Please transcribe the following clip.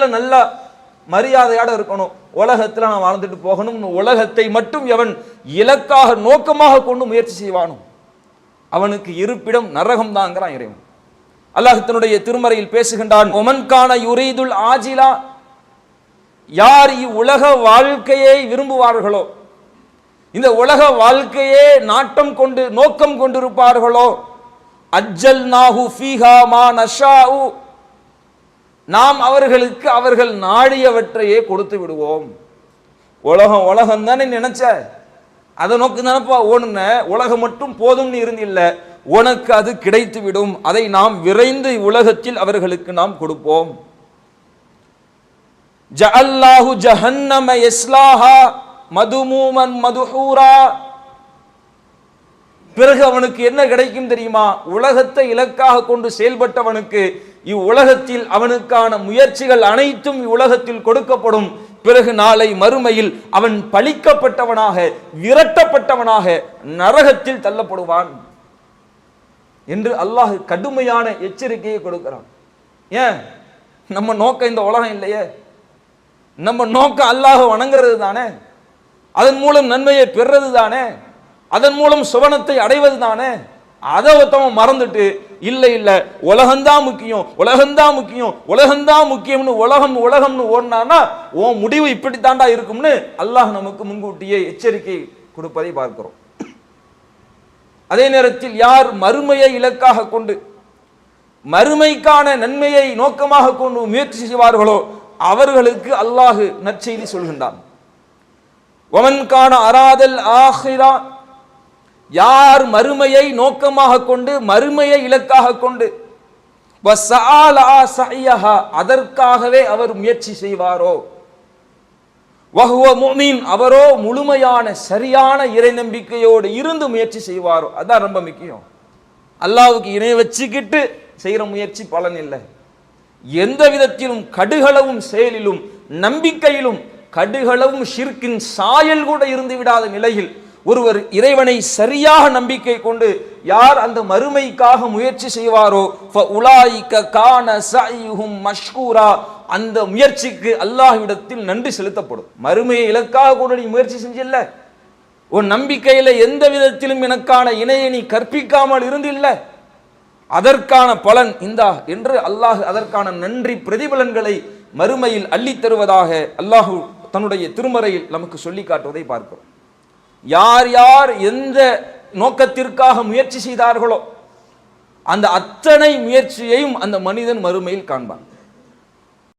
உலகத்துல நல்லா மரியாதையோட இருக்கணும். உலகத்தில் நான் வாழ்ந்துட்டு போகணும் உலகத்தை மட்டும் எவன் இலக்காக நோக்கமாக கொண்டு முயற்சி செய்வானும் அவனுக்கு இருப்பிடம் நரகம் தாங்கிறான் இறைவன் அல்லாஹத்தினுடைய திருமறையில் பேசுகின்றான் ஒமன்கான யுரீதுல் ஆஜிலா? யார் இவ்வுலக வாழ்க்கையை விரும்புவார்களோ? இந்த உலக வாழ்க்கையே நாட்டம் கொண்டு நோக்கம் கொண்டிருப்பார்களோ? அஜல் நாஹு ஃபீஹா மா நஷாவு நாம் அவர்களுக்கு அவர்கள் நாடியவற்றையே கொடுத்து விடுவோம். உலகம் உலகம் தானே நினைச்ச? அதை நோக்கி தானப்பா ஓடுன? உலகம் மட்டும் போதும்னு இருந்தில்ல. உனக்கு அது கிடைத்து விடும் அதை நாம் விரைந்து உலகத்தில் அவர்களுக்கு நாம் கொடுப்போம். ஜஅல்லாஹு ஜஹன்னம எஸ்லாஹா மதுமூமன் மதுஹூரா. பிறகு அவனுக்கு என்ன கிடைக்கும் தெரியுமா? உலகத்தை இலக்காக கொண்டு செயல்பட்டவனுக்கு இவ்வுலகத்தில் அவனுக்கான முயற்சிகள் அனைத்தும் இவ்வுலகத்தில் கொடுக்கப்படும். பிறகு நாளை மறுமையில் அவன் பழிக்கப்பட்டவனாக விரட்டப்பட்டவனாக நரகத்தில் தள்ளப்படுவான் என்று அல்லாஹ் கடுமையான எச்சரிக்கையை கொடுக்கிறான். ஏன்? நம்ம நோக்கம் இந்த உலகம் இல்லையே. நம்ம நோக்கம் அல்லாஹ் வணங்குறது தானே. அதன் மூலம் நன்மையை பெறுறது தானே. அதன் மூலம் சுவனத்தை அடைவது தானே. அதை ஒருத்தவன் மறந்துட்டு இல்லை இல்லை. உலகம்தான் முக்கியம். உலகம்தான் முக்கியம். உலகம்தான் முக்கியம்னு உலகம் உலகம்னு ஓடினானா உன் முடிவு இப்படித்தாண்டா இருக்கும்னு அல்லாஹ் நமக்கு முன்கூட்டியே எச்சரிக்கை கொடுப்பதை பார்க்கிறோம். அதே நேரத்தில் யார் மறுமையை இலக்காக கொண்டு மறுமைக்கான நன்மையை நோக்கமாக கொண்டு முயற்சி செய்வார்களோ அவர்களுக்கு அல்லாஹு நற்செய்தி சொல்கின்றான். ஒமன்கான அராதல் ஆஹிரா யார் மறுமையை நோக்கமாக கொண்டு மறுமையை இலக்காக கொண்டு அதற்காகவே அவர் முயற்சி செய்வாரோ? வஹுவ அவரோ முழுமையான சரியான இறை நம்பிக்கையோடு இருந்து முயற்சி செய்வாரோ? அதான் ரொம்ப முக்கியம். அல்லாவுக்கு இணை வச்சுக்கிட்டு செய்கிற முயற்சி பலன் இல்லை. எந்த விதத்திலும் கடுகளவும் செயலிலும் நம்பிக்கையிலும் கடுகளவும் ஷிர்கின் சாயல் கூட இருந்து விடாத நிலையில் ஒருவர் இறைவனை சரியாக நம்பிக்கை கொண்டு யார் அந்த மறுமைக்காக முயற்சி செய்வாரோ உலாய்க்க கான மஷ்கூரா அந்த முயற்சிக்கு அல்லாஹ்விடத்தில் நன்றி செலுத்தப்படும். மறுமையை இலக்காக கொண்டு நீ முயற்சி செஞ்சில்ல. உன் நம்பிக்கையில் எந்த விதத்திலும் எனக்கான இணையை நீ கற்பிக்காமல் இருந்தில்ல. அதற்கான பலன் இந்தா என்று அல்லாஹ் அதற்கான நன்றி பிரதிபலன்களை மறுமையில் அள்ளித் தருவதாக அல்லாஹு தன்னுடைய திருமறையில் நமக்கு சொல்லி காட்டுவதை பார்க்கிறோம். யார் யார் எந்த நோக்கத்திற்காக முயற்சி செய்தார்களோ அந்த அத்தனை முயற்சியையும் அந்த மனிதன் மறுமையில் காண்பான்.